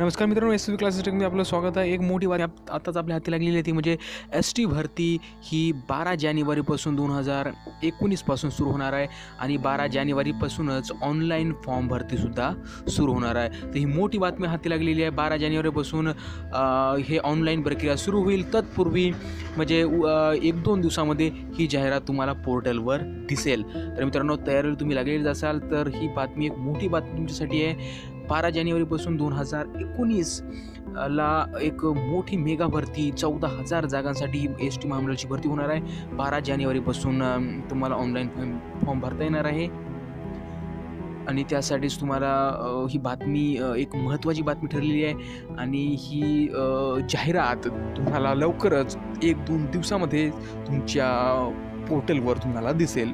नमस्कार मित्रांनो S V classes टेकमध्ये आपलं स्वागत आहे. एक मोठी बातमी आप- आताच आपल्या हाती लागलेली आहे ती म्हणजे एस टी भरती ही बारा जानेवारीपासून दोन हजार एकोणीसपासून सुरू होणार आहे आणि बारा जानेवारीपासूनच ऑनलाईन फॉर्म भरतीसुद्धा सुरू होणार आहे. तर ही मोठी बातमी हाती लागलेली आहे. बारा जानेवारीपासून हे ऑनलाईन प्रक्रिया सुरू होईल. तत्पूर्वी म्हणजे एक दोन दिवसामध्ये ही जाहिरात तुम्हाला पोर्टलवर दिसेल. तर मित्रांनो तयारीला तुम्ही लागलेलीच असाल तर ही बातमी एक मोठी बातमी तुमच्यासाठी आहे. बारा जानेवारीपासून दोन हजार एकोणीस ला एक मोठी मेगा भरती चौदा हजार जागांसाठी एस टी महामंडळाची भरती होणार आहे. बारा जानेवारीपासून तुम्हाला ऑनलाईन फॉर्म फॉर्म भरता येणार आहे. आणि त्यासाठीच तुम्हाला ही बातमी एक महत्त्वाची बातमी ठरलेली आहे. आणि ही जाहिरात तुम्हाला लवकरच एक दोन दिवसामध्ये तुमच्या पोर्टलवर तुम्हाला दिसेल.